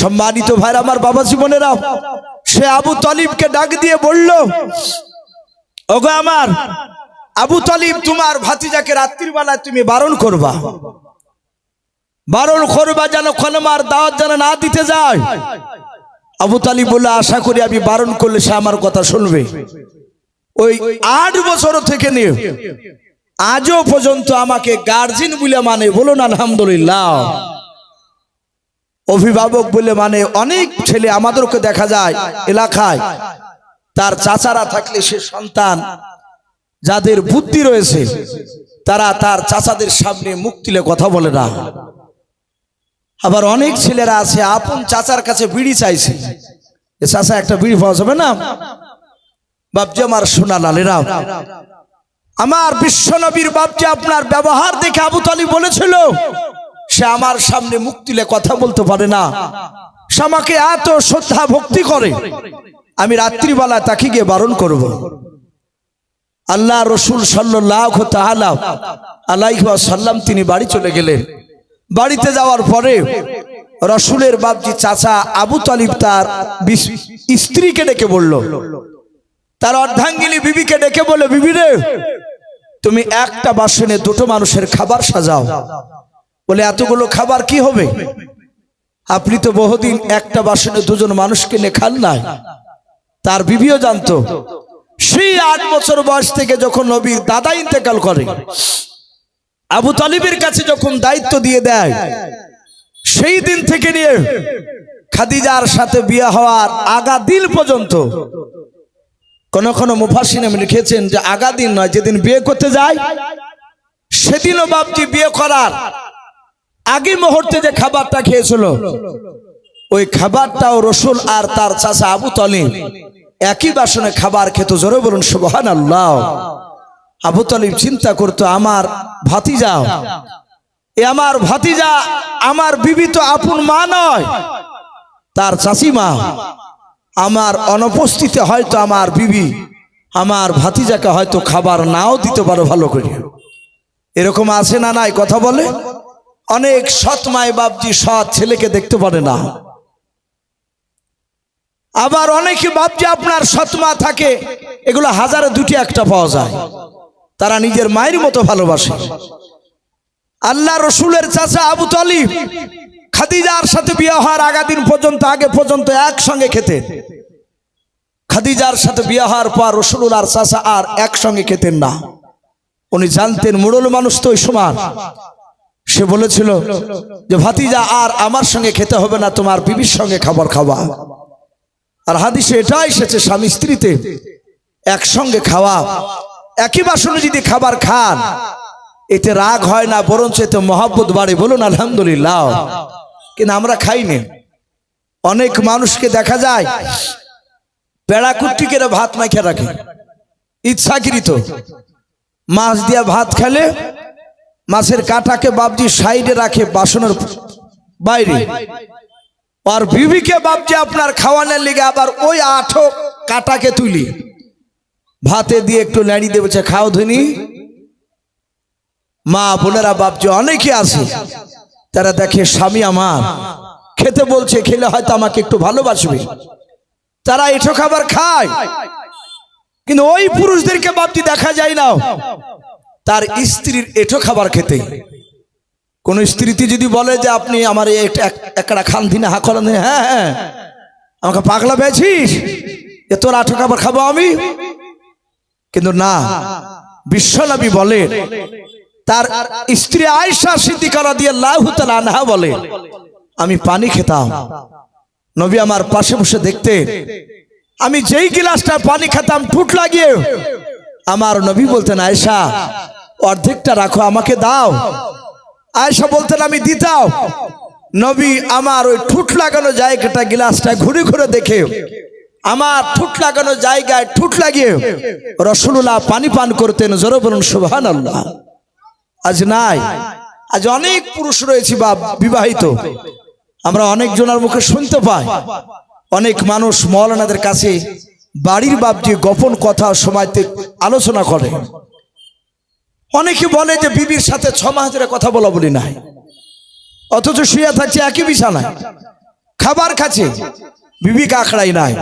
সম্মানিত ভাইরা, আমার বাবা জীবনেরা, সে আবু তালিবকে ডাক দিয়ে বলল, ওগো আমার, আবু তালিব তোমার ভাতিজাকে রাত্রির বেলায় তুমি বারণ করবা। বারণ করবা যেন খনমার দাওয়াত যেন না দিতে যায়। আবু তালিব বলে আশা করি আমি বারণ করলে সে আমার কথা শুনবে। ওই আট বছর থেকে নিয়ে আজও পর্যন্ত আমাকে গার্জিন বলে মানে বলুন আলহামদুলিল্লাহ। অভিভাবক বলে মানে অনেক ছেলে আমাদেরকে দেখা যায় এলাকায়। তার চাচারা থাকলে সে সন্তান, যাদের বুদ্ধি রয়েছে, তারা তার চাচাদের সামনে মুখ তুলে কথা বলে না। আবার অনেক ছেলেরা আছে, আপন চাচার কাছে বিড়ি চাইছে। এ চাচা একটা বিড়ি পাওয়া যাবে না? বাপজি আমার সোনা লালেরা আমার বিশ্ব নবীর বাপজি আপনার ব্যবহার দেখে আবু তালিব বলেছিল সে আমার সামনে মুখ তুলে কথা বলতে পারে না। সে আমাকে এত শ্রদ্ধা, ভক্তি করে। আমি রাত্রিবেলা তাকে গিয়ে বারণ করব। আল্লাহ রসুল সাল্লাহ আলাইহ সাল্লাম তিনি বাড়ি চলে গেলেন। বাড়িতে যাওয়ার পরে রসুলের বাপজি চাচা আবু তালিব তার স্ত্রীকে ডেকে বলল, তার অর্ধাঙ্গিনী বিবিকে ডেকে বলে বিবি রে, তুমি একটা বাসনে দুটো মানুষের খাবার সাজাও। বলে, এতগুলো খাবার কি হবে? আপনি তো বহুদিন একটা বাসনে দুজন মানুষকে নিয়ে খান নাই। তার বিবিও জানতো। সেই আট বছর বয়স থেকে যখন নবীর দাদা ইন্তেকাল করে, আবু তালিবের কাছে যখন দায়িত্ব দিয়ে দেয়, সেই দিন থেকে নিয়ে খাদিজার সাথে বিয়ে হওয়ার আগা দিন পর্যন্ত কোন কোন মুফাসিনে লিখেছেন যে আগা দিন নয়, যেদিন বিয়ে করতে যায়, সেদিনও বাপজি বিয়ে করার আগে মুহূর্তে যে খাবারটা খেয়েছিল, ওই খাবারটাও রসুল আর তার চাচা আবু তলিব একই বাসনে খাবার খেত। জোরে বলুন সুবহান আল্লাহ আবু তলিব চিন্তা করতো, আমার ভাতিজা, এ আমার ভাতিজা, আমার বিবি তো আপন মা নয়, তার চাষিমা আমার অনুপস্থিতি হয়তো আমার বিবি, আমার ভাতিজাকে হয়তো খাবার নাও দিতে পারো ভালো করে। এরকম আছে না নাই? কথা বলে? অনেক সৎ মায় বাপজি সৎ ছেলেকে দেখতে পারে না। আবার অনেকে বাপজি আপনার সৎমা থাকে, এগুলো হাজারে দুটি একটা পাওয়া যায়। তারা নিজের মায়ের মতো ভালোবাসে। আল্লাহ রসুলের চাচা আবু তালিব খাদিজার সাথে বিয়ে হওয়ার আগাদিন পর্যন্ত, আগে পর্যন্ত একসঙ্গে খেতেন। খাদিজার সাথে বিয়ে হওয়ার পর রসুল আর চাচা আর একসঙ্গে খেতেন না। উনি জানতেন মুরল মানুষ তো সমান সে বলেছিল যে, ভাতিজা, আর আমার সঙ্গে খেতে হবে না, তোমার বিবির সঙ্গে খাবার খাওয়া। আর হাদিসে এটা এসেছে, স্বামী স্ত্রীতে একসঙ্গে খাওয়া। একই বাসনে যদি খাবার খান, এতে রাগ হয় না, বরঞ্চ এতে মহাব্বত বাড়ে। বলুন, আলহামদুলিল্লাহ। কিন্তু আমরা খাইনি অনেক মানুষকে দেখা যায়, পেড়া কুট্টি কেটে ভাত মাইখে রাখে। ইচ্ছাকৃত। মাছ দিয়া ভাত খেলে মাছের কাঁটাকে বাবজি সাইডে রাখে বাসনের বাইরে। আর বিবিকে বাবজি আপনার খাওয়ানোর লেগে আবার ওই আঠো কাঁটাকে তুলি। ভাতে দিয়ে একটু নাড়ি দেবেছে খাও ধনি। মা বোনেরা বাপজি অনেকে আছে, তারা দেখে, স্বামী আমার, খেতে বলছে, খেলে হয়তো আমাকে একটু ভালোবাসবে। তারা এঠো খাবার খায়, কিন্তু ওই পুরুষদেরকে বাপজি দেখা যায় না। তার স্ত্রীর এঠো খাবার খেতে। কোন স্ত্রীতে যদি বলে যে আপনি আমার একটা- এক- একটা খান দিনে হা করেন হ্যাঁ হ্যাঁ আমাকে পাগলা পেয়েছিস? যে তোর আঠো খাবার খাব আমি? কিন্তু না, বিশ্বনবী বলে, তার স্ত্রী আয়সা সিদ্দিকারা দিয়ে লাহুতাল আনহা বলে, আমি পানি খেতাম। নবী আমার পাশে বসে দেখতে আমি যেই গিলাসটা পানি খেতাম, ঠুট লাগিয়ে, আমার নবী বলতেন আয়সা অর্ধেকটা রাখো, আমাকে দাও। আয়সা বলতেন, আমি দিতাও নবী আমার ওই ঠুট লাগানো জায়গাটা, গিলাসটা ঘুরে ঘুরে দেখে। আমার ঠুট লাগানো জায়গায় ঠুট লাগিয়ে রসুল্লাহ পানি পান করতেন, জোরে বলুন সুবহান আজ নাই। আজ অনেক পুরুষ রয়েছে বা বিবাহিত। আমরা অনেক জনের মুখে শুনতে পাই। অনেক মানুষ মৌলানাদের কাছে বাড়ির বাপ দিয়ে গোপন কথা সময়তে আলোচনা করে। অনেকে বলে যে বিবির সাথে ছ মাস ধরে কথা বলা বলি নাই। অথচ শুয়ে থাকছে একই বিছানায়। খাবার খাচ্ছে, বিবি কাকড়াই নাই।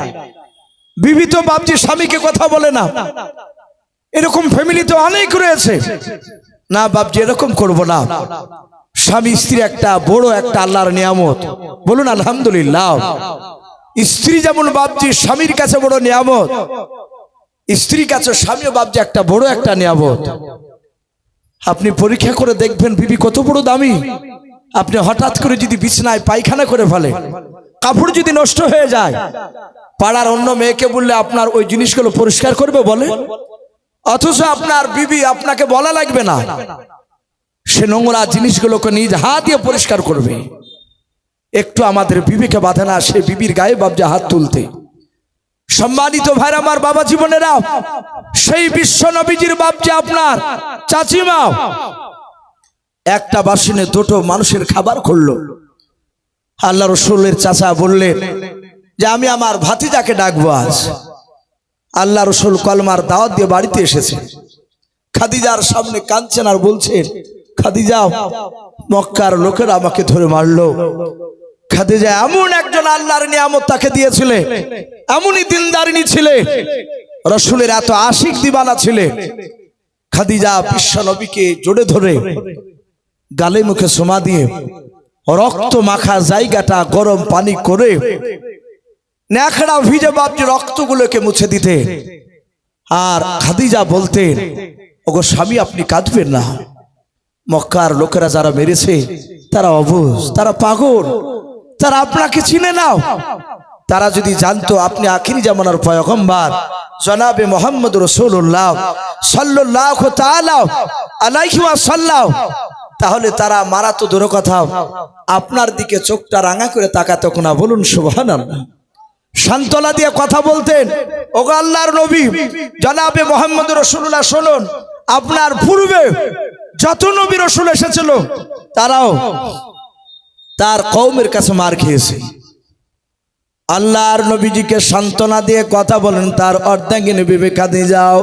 বিবি তো বাপজি স্বামীকে কথা বলে না। এরকম ফ্যামিলি তো অনেক রয়েছে। না বাপজি এরকম করব না। স্বামী স্ত্রী একটা, বড় একটা আল্লাহর নিয়ামত। বলুন, আলহামদুলিল্লাহ। স্ত্রী যেমন বাপজি স্বামীর কাছে বড় নিয়ামত, স্ত্রীর কাছে স্বামীও বাপজি একটা বড় একটা নিয়ামত। আপনি পরীক্ষা করে দেখবেন বিবি কত বড় দামি। আপনি হঠাৎ করে যদি বিছনায় পায়খানা করে ফেলে, কাপড় যদি নষ্ট হয়ে যায়, পাড়ার অন্য মেয়েকে বললে আপনার ওই জিনিসগুলো পরিষ্কার করবে বলে? অথচ আপনার বিবি আপনাকে বলা লাগবে না। সে নোংরা জিনিসগুলোকে নিজ হাত দিয়ে পরিষ্কার করবে। একটু আমাদের বিবিকে বাধে না, সে বিবির গায়ে বাবজা হাত তুলতে। সম্মানিত ভাইরা, আমার বাবা জীবনেরা, সেই বিশ্ব নবীজির বাপজা আপনার চাচিমা, একটা বাসনে দুটো মানুষের খাবার করল আল্লাহ রসুলের চাচা বললেন, যে আমি আমার ভাতিজাকে ডাকবো আজ। আল্লাহ রসুল কলমার দাওয়াত দিয়ে বাড়িতে এসেছে। খাদিজার সামনে কাঁদছেন আর বলছেন, খাদিজা, মক্কার লোকেরা আমাকে ধরে মারলো। খাদিজা এমন একজন আল্লাহর নিয়ামত তাকে দিয়েছিলে, এমনই দিনদারিনী ছিলে, রসুলের এত আশিক দিবানা ছিলে। খাদিজা বিশ্ব নবীকে জোরে ধরে গালে মুখে সোমা দিয়ে রক্ত মাখা জায়গাটা গরম পানি করে ন্যাকড়া ভিজে বাপজি রক্তগুলোকে মুছে দিতে। আর খাদিজা বলতেন ওগো স্বামী, আপনি কাঁদবেন না। মক্কার লোকেরা যারা মেরেছে, তারা অবুজ, তারা পাগল। তারা আপনাকে চিনে নাও। তারা যদি জানতো আপনি আখিরি জামানার পয়গম্বর। জনাবে মোহাম্মদ রসুল্লাহ সাল্লাহ আলাইহি সাল্লাহ তাহলে তারা মারা তো দূর কথা আপনার দিকে চোখটা রাঙা করে তাকাতো না বলুন সুবহান শান্তলা দিয়ে কথা বলতেন, ওগো আল্লাহর নবী, জনাবে মোহাম্মদ রসুল্লাহ শুনুন, আপনার পূর্বে যত নবী রসুল এসেছিল, তারাও তার কৌমের কাছে মার খেয়েছে। আল্লাহর নবীজিকে সান্ত্বনা দিয়ে কথা বলেন, তার অর্ধাঙ্গিনী বিবেকা দিয়ে যাও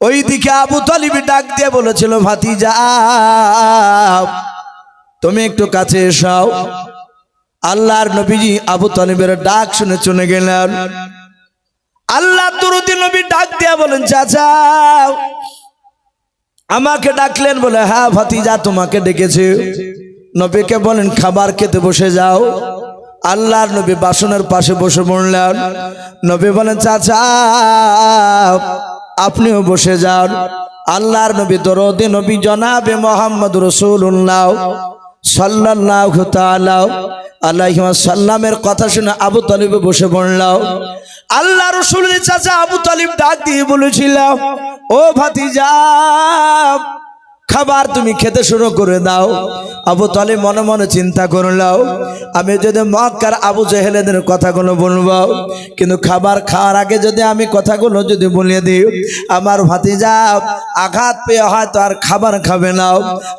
ওই দিকে আবু তালিবি ডাক দিয়ে বলেছিল ভাতি যাও তুমি একটু কাছে এসাও আল্লাহর নবীজি আবু তালিবের ডাক শুনে চলে গেলেন। আল্লাহ দুরুদি নবী ডাক দিয়া বলেন, চাচা, আমাকে ডাকলেন বলে হ্যাঁ ভাতিজা, তোমাকে ডেকেছে। নবীকে বলেন, খাবার খেতে বসে যাও। আল্লাহর নবী বাসনের পাশে বসে পড়লেন নবী বলেন, চাচা, আপনিও বসে যান। আল্লাহর নবী দরদে নবী জনাবে মোহাম্মদ রসুল্লাহ সাল্লাহ তালাহ আল্লাহ সাল্লামের কথা শুনে আবু তালিবে বসে পড়লাম আল্লাহ রসুলের চাচা আবু তালিব ডাক দিয়ে বলেছিলাম ও ভাতিজা খাবার তুমি খেতে শুরু করে দাও। আবু তালিব মনে মনে চিন্তা করলাও, আমি যদি মক্কার আবু জেহেলেদের কথাগুলো বলব কিন্তু খাবার খাওয়ার আগে যদি আমি কথাগুলো যদি বলিয়ে দিই, আমার ভাতিজা আঘাত পেয়ে হয়তো আর খাবার খাবে না।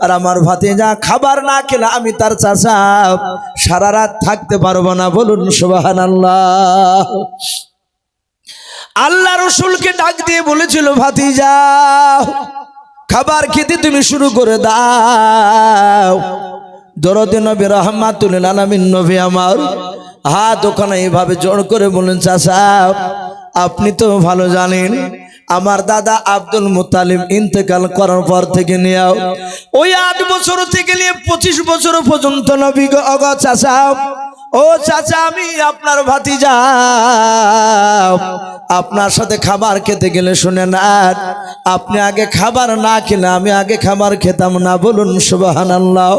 আর আমার ভাতিজা খাবার না খেলে আমি তার চাচা সারা রাত থাকতে পারব না, বলুন সুবাহান আল্লাহ আল্লাহ রসুলকে ডাক দিয়ে বলেছিল, ভাতিজা খাবার খেতে তুমি শুরু করে দাও। দরদে নবী রহমাতুল আলামিন, নবী আমার, হাত ওখানে এইভাবে জোর করে বলেন চাচা, আপনি তো ভালো জানেন, আমার দাদা আব্দুল মুতালিম ইন্তেকাল করার পর থেকে নিয়ে, ওই আট বছর থেকে নিয়ে পঁচিশ বছর পর্যন্ত নবী অগ, চাচা ও চাচা, আমি আপনার ভাতিজা। আপনার সাথে খাবার খেতে গেলে শুনে না আপনি আগে খাবার না খেলে আমি আগে খাবার খেতাম না, বলুন সুবাহান আল্লাহ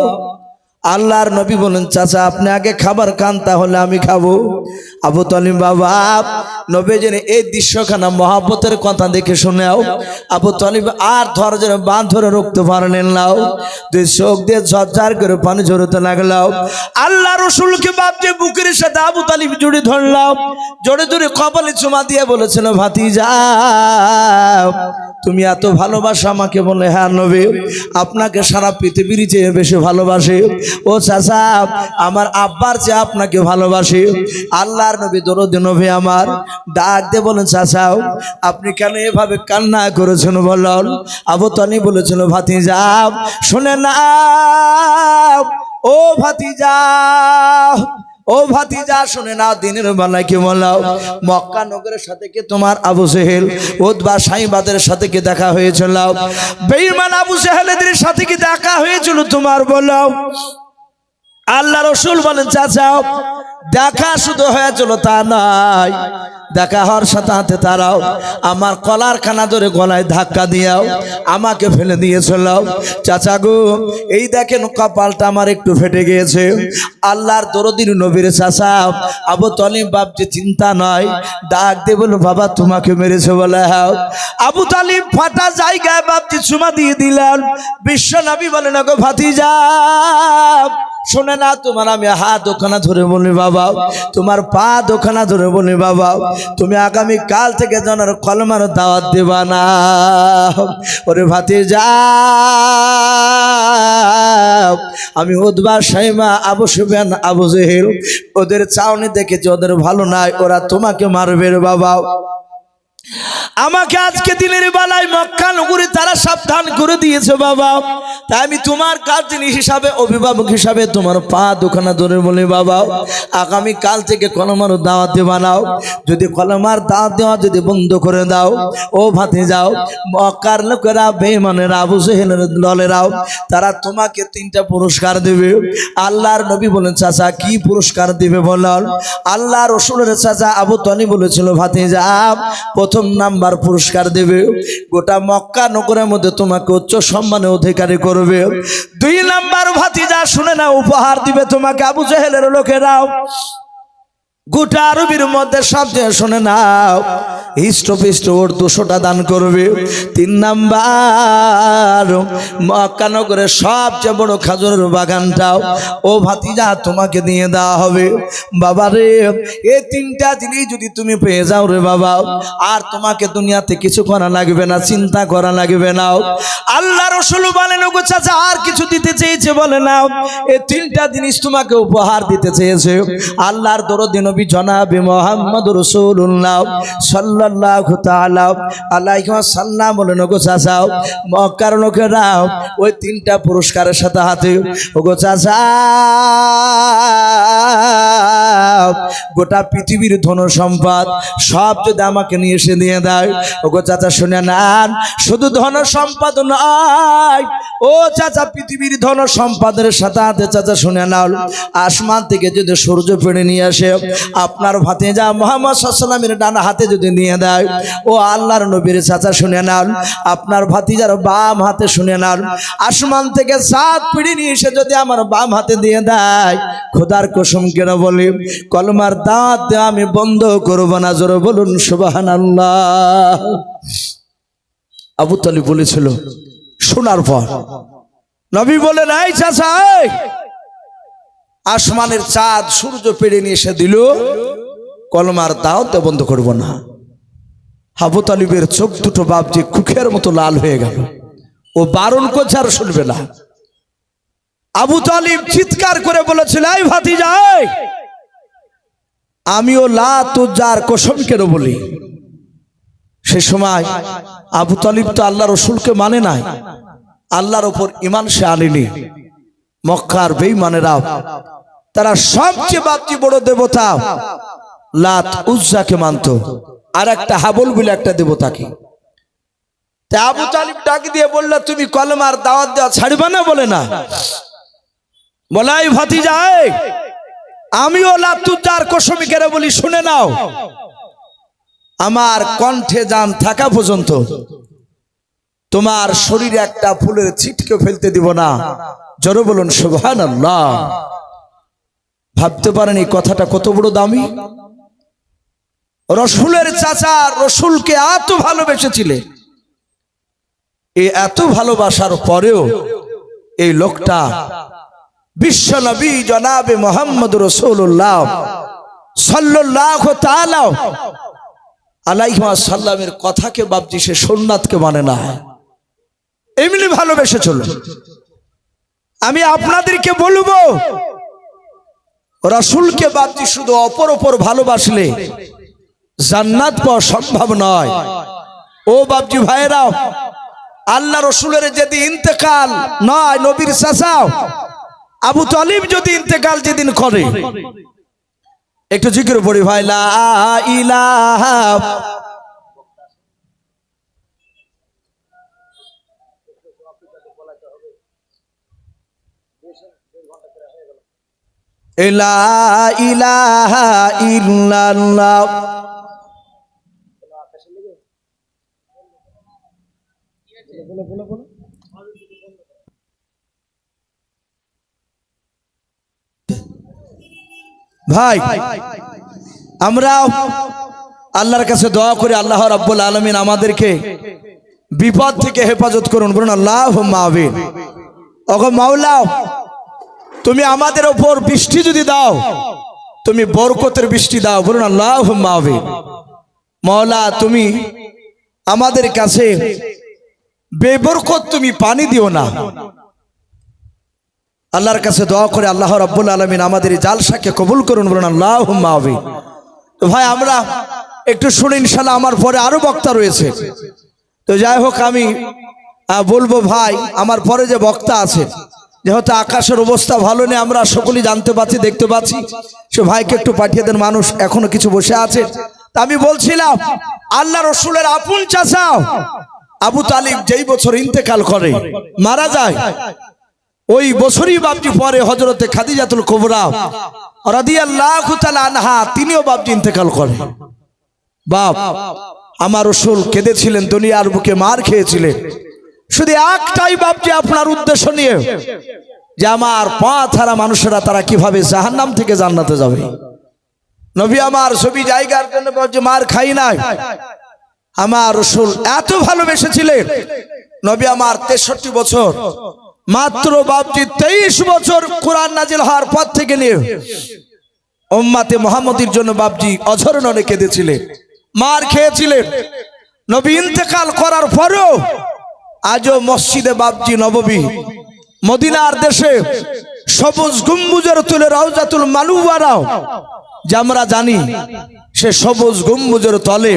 আল্লাহর নবী বলেন চাচা, আপনি আগে খাবার খান, তাহলে আমি খাব। আবু তালিম বাবা, নবী জেনে এই দৃশ্যখানা মহাব্বতের কথা দেখে শুনেও। আবু তালিম আর ধৈর্যের বাঁধ ধরে রুখতে পারলেন নাও দুই চোখ দিয়ে ঝরঝার করে পানি ঝরতে লাগলাও আল্লাহ রসুলকে বাপ যে বুকের সাথে আবু তালিম জুড়ে ধরলাম। জোরে জোরে কপালে চুমা দিয়ে বলেছিল ভাতি যা তুমি এত ভালোবাসো আমাকে বলে হ্যাঁ নবী, আপনাকে সারা পৃথিবীর চেয়ে বেশি ভালোবাসে। ও চাচা, আমার আব্বার চেয়ে আপনাকে ভালোবাসি। আল্লাহর নবী দরদ নবী আমার। ডাক দিয়ে বলেন চাচাও আপনি কেন এভাবে কান্না করেছেন বলল আবু তনি বলেছিল ভাতি যাও শুনে না ও ভাতি যাও ও ভাতিজা, শুনে না দিনের বেলায় কি বললাম? মক্কা নগরের সাথে কি তোমার আবু সেহেল ওদবা সাইবাদের সাথে কি দেখা হয়েছিল? বেঈমান আবু সেহেলেদের সাথে কি দেখা হয়েছিল তোমার বললাম? আল্লাহ রসুল বলেন চাচাও দেখা শুধু হয়েছিল তা নাই দেখা হওয়ার সাথে হাতে তারাও আমার কলার খানা ধরে গলায় ধাক্কা দিয়াও আমাকে ফেলে দিয়েছিল। চাচা গো, এই দেখেন কপালটা আমার একটু ফেটে গিয়েছে। আল্লাহর দরদিন নবীর চাচা, আবু তলিম বাপ যে চিন্তা নয়, ডাক দে বলো বাবা, তোমাকে মেরেছে বলে হ্যাঁ আবু তালিম ফাটা জায়গায় বাপজি চুমা দিয়ে দিলেন। বিশ্ব নবী বলেন গো ভাতিজা, শোনে না তোমার আমি হাত ওখানা ধরে বলি, বাবা। তোমার পা দোখানা ধরে বনে বাবা, তুমি আগামী কাল থেকে জানার কলমার দাওয়াত দেবা না। ওরে ভাতে যা আমি উদ্বা সাইমা, আবু সুবেন আবু জেহেল, ওদের চাউনি দেখেছি, ওদের ভালো নাই, ওরা তোমাকে মারবে বাবা। আমাকে আজকে দিনের বেলায় মক্কা নগরী তারা সাবধান করে দিয়েছে, বাবা। তাই আমি তোমার কাজ জিনিস হিসাবে, অভিভাবক হিসাবে তোমার পা দোকানা ধরে বলি, বাবা, আগামী কাল থেকে কলমার দাওয়াতে বানাও যদি কলমার দাওয়াত দেওয়া যদি বন্ধ করে দাও, ও ভাতে যাও মক্কার লোকেরা বেমানের আবু সেহেলের দলেরাও, তারা তোমাকে তিনটা পুরস্কার দেবে। আল্লাহর নবী বলেন, চাচা, কি পুরস্কার দিবে বলাল আল্লাহ রসুলের চাচা আবু তনি বলেছিল ভাতে যা প্রথম নাম্বার পুরস্কার দেবে। গোটা মক্কা নগরের মধ্যে তোমাকে উচ্চ সম্মানে অধিকারী করবে। দুই নাম্বার ভাতিজা, শুনে না উপহার দিবে তোমাকে আবু জেহেলের লোকেরাও। গোটা আরবির মধ্যে সবচেয়ে শুনে নাও। হিষ্টপিষ্ট ওর দুশোটা দান করবে। তিন নাম্বার, মক্কানগরের সবচেয়ে বড় খাজুরের বাগানটাও ও ভাতিজা তোমাকে দিয়ে দেওয়া হবে। বাবা রে এই তিনটা জিনিস যদি তুমি পেয়ে যাও রে বাবা, আর তোমাকে দুনিয়াতে কিছু করা লাগবে না, চিন্তা করা লাগবে না। আল্লাহ রসুল বলেন, ওগো চাচা, আর কিছু দিতে চেয়েছে বলে নাও। এই তিনটা জিনিস তোমাকে উপহার দিতে চেয়েছে। আল্লাহর দরদি নবী জনাবে মোহাম্মদ রসুল্লাহ সাল্লাল্লাহু তাআলা আলাইহি ওয়াসাল্লাম বলেন, ওগো চাচা, মক্কার লোকেরা ওই তিনটা পুরস্কারের সাথে হাতে, ওগো চাচা, গোটা পৃথিবীর ধন সম্পদ সব যদি আমাকে নিয়ে এসে দিয়ে দেয়, ওগো চাচা, শুনে নেন, শুধু ধন সম্পদ নয়, ও চাচা, পৃথিবীর ধন সম্পদের সাথে হাতে, চাচা, শুনে নাও, আসমান থেকে যদি সূর্য পেড়ে নিয়ে আসে আপনার ভাতে যা মোহাম্মদ সাল্লামের ডানা হাতে যদি নিয়ে দেয় ও আল্লাহর নবীর চাচা শুনে নাও আপনার ভাতিজার বাম হাতে শুনে নাও আসমান থেকে সাত পিড়ি নিয়ে এসে যদি আমার বাম হাতে দিয়ে দেয় খোদার কসম কেন বলি কলমার দাঁত আমি বন্ধ করব না জোরে বলুন সুবাহান আল্লাহ আবু বলেছিল শোনার পর। নবী বলে নাই চাচা এই, আসমানের চাঁদ সূর্য পেড়ে নিয়ে এসে দিল, কলমার দাও তো বন্ধ করব না। আবু তালিবের চোখ দুটো বাপ যে কুখের মতো লাল হয়ে গেল। ও বারণ করছে শুনবে না। আবু তালিব চিৎকার করে বলেছিল যায় আমিও লা তুজার কসম কেন বলি? সে সময় আবু তালিব তো আল্লাহ রসুলকে মানে নাই। আল্লাহর ওপর ইমান সে আনেনি। মক্কার বেইমানেরা তারা সবচেয়ে বাপটি বড় দেবতা লাত উজ্জাকে মানত। আর একটা হাবল বলে একটা দেবতাকে। তা আবু তালিব ডাক দিয়ে বলল, তুমি কলমার দাওয়াত দেওয়া ছাড়বে না? বলে না। বলাই ভাতি যায় আমিও লাতুজার কসমিকের বলি, শুনে নাও। আমার কণ্ঠে যান থাকা পর্যন্ত, তোমার শরীরে একটা ফুলের ছিটকে ফেলতে দিব না। জড়ো বলুন সুবহান আল্লাহ ভাবতে পারেন এই কথাটা কত বড় দামি? রসুলের চাচা রসুলকে এত ভালোবেসেছিলেন। এই এত ভালোবাসার পরেও এই লোকটা বিশ্ব নবী জনাবে মোহাম্মদ রসুল্লাহ সাল্লাহ তাআলা আলাইহিমা সাল্লামের কথাকে বাপজি সে সোননাথকে মানে না। এমনি ভালোবেসে চলল আমি আপনাদেরকে বলব, রাসূলকে বাপজি শুধু অপর অপর ভালোবাসলে জান্নাত পাওয়া সম্ভব নয়। ও বাপজি ভাইরাও আল্লাহ রসুলের যদি ইন্তেকাল নয়, নবীর চাচাও আবু তালিব যদি ইন্তেকাল যেদিন করে, একটু জিজ্ঞেস পড়ি ভাই, লা ইলাহা ভাই আমরা আল্লাহর কাছে দোয়া করি, আল্লাহ রাব্বুল আলমিন আমাদেরকে বিপদ থেকে হেফাজত করুন, বলুন আল্লাহ মাহবিন অগ মাওলাও তুমি আমাদের ওপর বৃষ্টি যদি দাও, তুমি বরকতের বৃষ্টি দাও। বলুন আল্লাহ মাহবিন মাওলা, তুমি আমাদের কাছে বেবরকত তুমি পানি দিও না। আল্লাহর কাছে দোয়া করে আল্লাহ রাব্বুল আলমিন আমাদের এই জালসাকে কবুল করুন। বলুন আল্লাহ মাহবি তো ভাই, আমরা একটু শুনে ইনশাল্লাহ আমার পরে আরও বক্তা রয়েছে। তো যাই হোক, আমি বলব ভাই, আমার পরে যে বক্তা আছে যেহেতু আকাশের অবস্থা ভালো নেই, আমরা সকলেই জানতে পাচ্ছি দেখতে পাচ্ছি সে ভাইকে একটু পাঠিয়ে দেন, মানুষ এখনও কিছু বসে আছে। তা আমি বলছিলাম, আল্লাহ রসুলের আপন চাচাও আবু তালিব যেই বছর ইন্তেকাল করে, মারা যায়। ওই বছরই বাপজি পরে হজরতে খাদিজাতুল কোবরা রাদিয়াল্লাহু তাআলা আনহা, তিনিও বাপজি ইন্তেকাল করেন। বাপ, আমার রসুল কেঁদেছিলেন, দুনিয়ার বুকে মার খেয়েছিলেন। শুধু একটাই বাপজি আপনার উদ্দেশ্য নিয়ে যে আমার পা ছাড়া মানুষেরা তারা কীভাবে জাহান্নাম থেকে জান্নাতে যাবে? নবী আমার ছবি জায়গার জন্য বাপজি মার খাই নাই। আমার রসুল এত ভালোবেসেছিলেন। নবী আমার তেষট্টি বছর, মাত্র বাপজি তেইশ বছর কোরআন নাজিল হওয়ার পর থেকে নিয়ে ওম্মাতে মোহাম্মদের জন্য বাপজি অঝরণনে কেঁদেছিলেন, মার খেয়েছিলেন। নবী ইন্তেকাল করার পরেও আজও মসজিদে বাপজি নববী মদিনার দেশে সবুজ গুম্বুজের তুলে রাউজাতুল মালুয়ারাও। যে আমরা জানি, সে সবুজ গম্বুজের তলে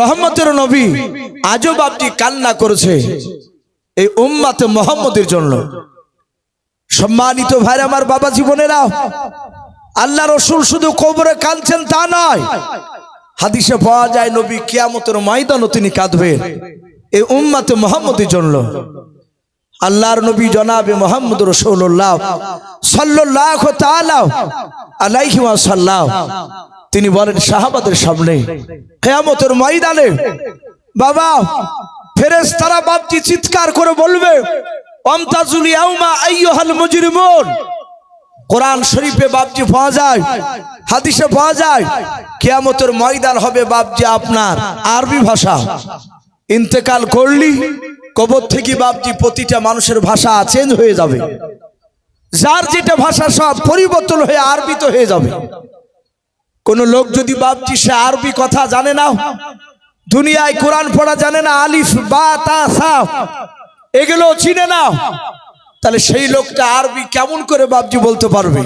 রহমতের নবী আজও বাপটি কান্না করেছে এই উম্মাতে মোহাম্মদের জন্য। সম্মানিত ভাই আমার বাবা জীবনেরা, আল্লাহ রসুল শুধু কবরে কাঁদছেন তা নয়, হাদিসে পাওয়া যায় নবী কিয়ামতের ময়দানও তিনি কাঁদবেন। এই উম্মাতে মোহাম্মদের জন্য আল্লাহর নবী জনাবে মোহাম্মদ রসুল্লাহ সাল্লাহ আলাইহি ওয়াসাল্লাম। তিনি বলেন, সাহাবাদের সামনে কেয়ামতের ময়দানে বাবা ফেরেস তারা বাপটি চিৎকার করে বলবে অমতাজুল কোরআন শরীফে বাপজি পাওয়া যায়, হাদিসে পাওয়া যায়, কিয়ামতের ময়দান হবে বাপজি আপনার আরবি ভাষা। ইন্তেকাল করলি, কবর থেকে বাপজি প্রতিটা মানুষের ভাষা চেঞ্জ হয়ে যাবে। যার যেটা ভাষা সব পরিবর্তন হয়ে আরবি তো হয়ে যাবে। কোন লোক যদি বাপজি সে আরবি কথা জানে না, দুনিয়ায় কোরআন পড়া জানে না, আলিফ, বা, তা, সা এগুলো চিনে না, তাহলে সেই লোকটা আরবি কেমন করে বাপজি বলতে পারবে?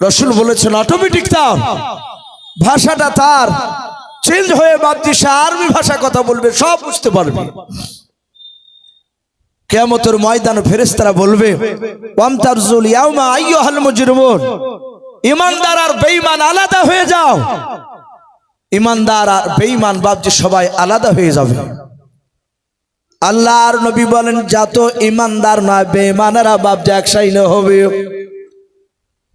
রসুল বলেছেন অটোমেটিক তার ভাষাটা তার। চেঞ্জ হয়ে বাপজি সে আরবি ভাষা কথা বলবে, সব বুঝতে পারবে। কেয়ামতের ময়দান ফেরেস্তারা বলবে ইমানদার আর বেঈমান আলাদা হয়ে যাও। ইমানদার আর বেঈমান বাপজি সবাই আলাদা হয়ে যাবে। আল্লাহর নবী বলেন যত ইমানদার নয়, বেঈমানেরা বাপজি একসাইনে হবে।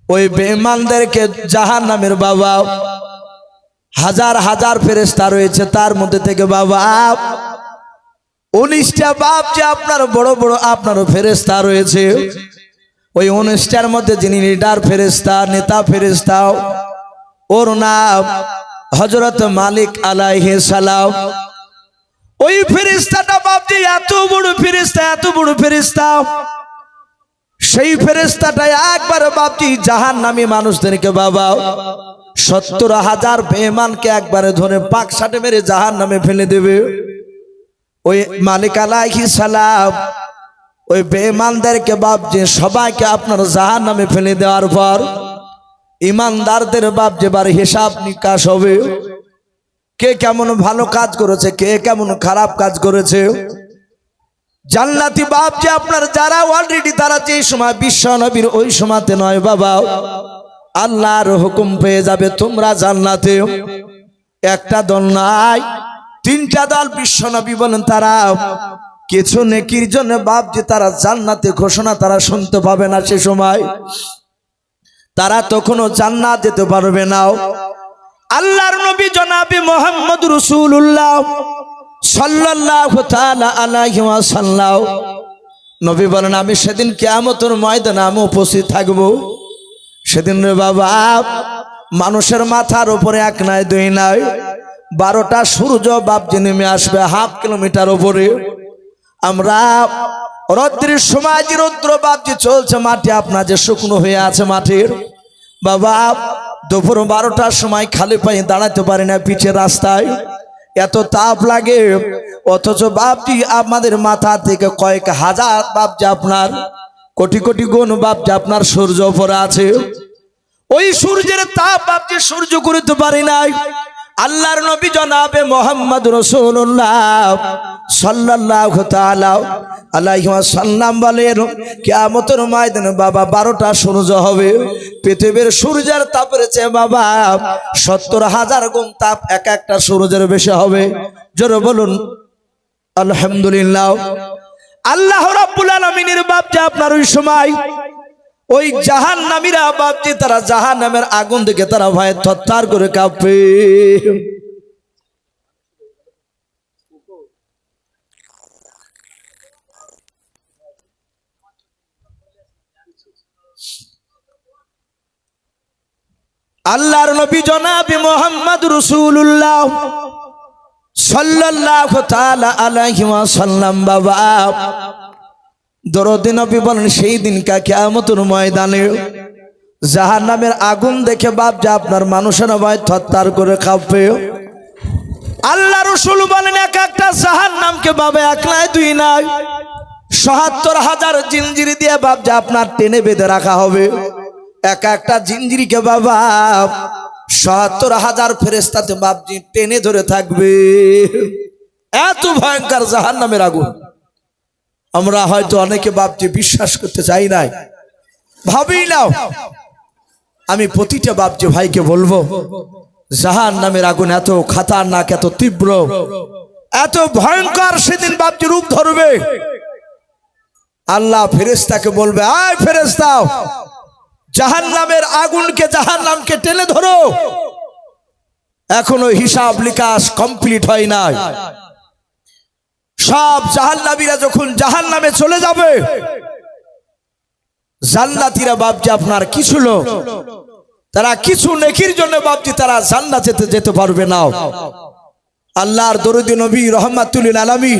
ওই বেঈমানদেরকে জাহান নামের বাবা হাজার হাজার ফেরেস্তা রয়েছে, তার মধ্যে থেকে বাবা, উনিশটা বাপ যে আপনার বড় বড় আপনারও ফেরেস্তা রয়েছে। ওই উনিশটার মধ্যে যিনি লিডার ফেরেস্তা নেতা ফেরেস্তা ওর নাম হজরত মালিক আলাইহে সালাম। ওই ফেরিস্তাটা বাপ যে এত বড় ফেরিস্তা এত বড় ফেরিস্তা সেই ফেরিস্তাটা একবার বাপটি জাহান নামী মানুষদেরকে বাবা সত্তর হাজার বেমানকে একবারে ধরে পাক সাটে মেরে জাহান নামে ফেলে দেবে। ওই মালিক আলাইহি সালাম, ওই বেমানদেরকে বাপ যে সবাইকে আপনার জাহান নামে ফেলে দেওয়ার পর ইমানদারদের বাপ যে বার হিসাব নিকাশ হবে। কে কেমন ভালো কাজ করেছে, কে কেমন খারাপ কাজ করেছে? জান্নাতি বাপ যে আপনার যারা অলরেডি তারা যে সময় বিশ্ব নবীর ওই সময়তে নয় বাবা। আল্লাহর হুকুম পেয়ে যাবে, তোমরা জান্নাতে। একটা দল নাই, তিনটা দল, বিশ্ব নবী বলেন তারা। কিছু নেকির জন্য বাপ যে তারা জান্নাতে ঘোষণা তারা শুনতে পাবে না সে সময়। তারা তখনও জান্নাত যেতে পারবে না। আল্লাহর নবী জনাবে মোহাম্মদ রসুল্লাহ আলাইহি ওয়াসাল্লাম। নবী বলেন, আমি সেদিন কিয়ামতের ময়দানে আমি উপস্থিত থাকব। সেদিন রে বাবা, মানুষের মাথার উপরে এক নাই, দুই নাই, বারোটা সূর্য বাপ যে নেমে আসবে হাফ কিলোমিটার উপরে। আমরা রৌদ্রের সময় যে রৌদ্র বাপ যে চলছে, মাটি আপনার যে শুকনো হয়ে আছে মাটির। বাবা, দুপুর বারোটার সময় খালি পায়ে দাঁড়াতে পারি না পিছে রাস্তায়। এত তাপ লাগে, অথচ বাপটি আমাদের মাথা থেকে কয়েক হাজার বাপ যে আপনার কোটি কোটি গুণ বাপ যে আপনার সূর্য উপরে আছে। ওই সূর্যের তাপ বাপ যে সূর্য করতে পারি নাই। আল্লাহর নবী জনাবে মোহাম্মদ রসুল্লাহ আলাইহি ওয়াসাল্লাম বলেন, কিয়ামতের ময়দানে বাবা 12টা সূর্য হবে। পৃথিবীর সূর্যের তাপের চেয়ে বাবা 70 হাজার গুণ তাপ এক একটা সূর্যের বেশি হবে। জোরে বলুন, আলহামদুলিল্লাহ। আল্লাহ রাব্বুল আলামিনের বাপ যে আপনার ওই সময় ওই জাহান নামীরা বাপজি তারা জাহান নামের আগুন দেখে তারা ভয়ে থরথর করে কাঁপে। আল্লাহর নবী জনাবি মোহাম্মদ রসুল্লাহ সাল্লাল্লাহু তাআলা আলাইহি ওয়াসাল্লাম, বাবা। দরদিন নবী বলেন, সেই দিন কিয়ামতের ময়দানে জাহান নামের আগুন দেখে বাপ যা আপনার মানুষের ভয় থরথর করে কাঁপবে আল্লাহ রসুল বলেন, এক একটা জাহান নামকে বাবা এক নাই, দুই নাই। সহাত্তর হাজার জিঞ্জিরি দিয়ে বাপ যা আপনার টেনে বেঁধে রাখা হবে। এক একটা জিঞ্জিরিকে বাবা সহাত্তর হাজার ফেরেস্তাতে বাপজি টেনে ধরে থাকবে। এত ভয়ঙ্কর জাহান নামের আগুন। আমরা হয়তো অনেকে বাপজি বিশ্বাস করতে চাই নাই। ভাবি নাও, আমি প্রতিটা বাপজি ভাইকে বলব জাহান নামের আগুন এত খাতারনাক, এত তীব্র, এত ভয়ঙ্কর সেদিন বাপজি রূপ ধরবে। আল্লাহ ফেরেস্তাকে বলবে, আয় ফেরেস্তাও জাহান নামের আগুনকে জাহান নামকে টেনে ধরো। এখনও হিসাব নিকাশ কমপ্লিট হয় নাই। সব জাহান্নাবীরা যখন জাহান নামে চলে যাবে, জান্নাতিরা বাপজি আপনার কিছু লোক, তারা কিছু নেকির জন্য বাপজি তারা জান্নাত যেতে যেতে পারবে না। আল্লাহর দরুদি নবী রহমাতুল আলমী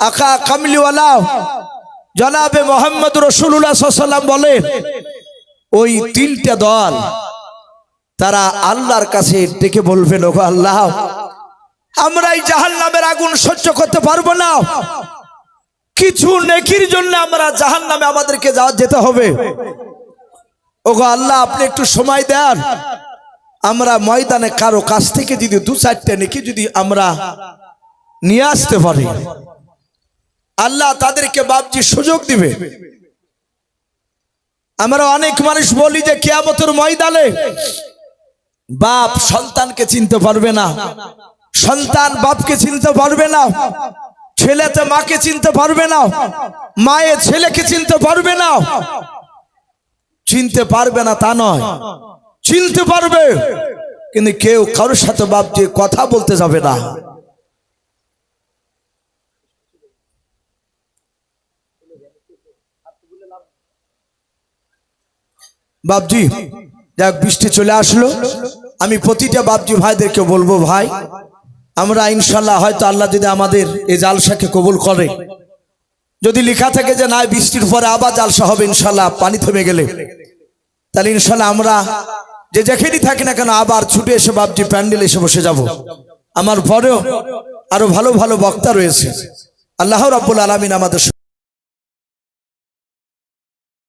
আকা কামলিওয়ালা জনাবে মোহাম্মদ রসুল্লাহ সাল্লাম বলেন ওই তিনটা দল, তারা আল্লাহর কাছে ডেকে বলবেন ওগো আল্লাহ আমরা এই জাহান নামের আগুন সহ্য করতে পারব না। কিছু নেকির জন্য আমরা জাহান নামে আমাদেরকে যাওয়া যেতে হবে। ওগো আল্লাহ, আপনি একটু সময় দেন। আমরা ময়দানে কারও কাছ থেকে যদি দু চারটে নেকি যদি আমরা নিয়ে আসতে পারি, আল্লাহ তাদেরকে বাপজি সুযোগ দিবে। আমরা অনেক মানুষ বলি যে কেয়ামতের ময়দানে বাপ সন্তানকে চিনতে পারবে না, সন্তান বাপকে চিনতে পারবে না ছেলে তো মাকে চিনতে পারবে না, মায়ে ছেলেকে চিনতে পারবে না। চিনতে পারবে না তা নয়, চিনতে পারবে, কিন্তু কেউ কারোর সাথে বাপ দিয়ে কথা বলতে যাবে না। বাপজি, যাক, বৃষ্টি চলে আসলো। আমি প্রতিটা বাপজি ভাইদেরকে বলব, ভাই, আমরা ইনশাল্লাহ হয়তো আল্লাহ যদি আমাদের এই জালসাকে কবুল করে। যদি লেখা থাকে যে না বৃষ্টির পরে আবার জালসা হবে, ইনশাল্লাহ পানি থেমে গেলে। তাহলে ইনশাল্লাহ আমরা যে যেখানেই থাকি না কেন, আবার ছুটে এসে বাপজি প্যান্ডেল এসে বসে যাব। আমার পরেও আরও ভালো ভালো বক্তা রয়েছে। আল্লাহ রাব্বুল আলামিন আমাদের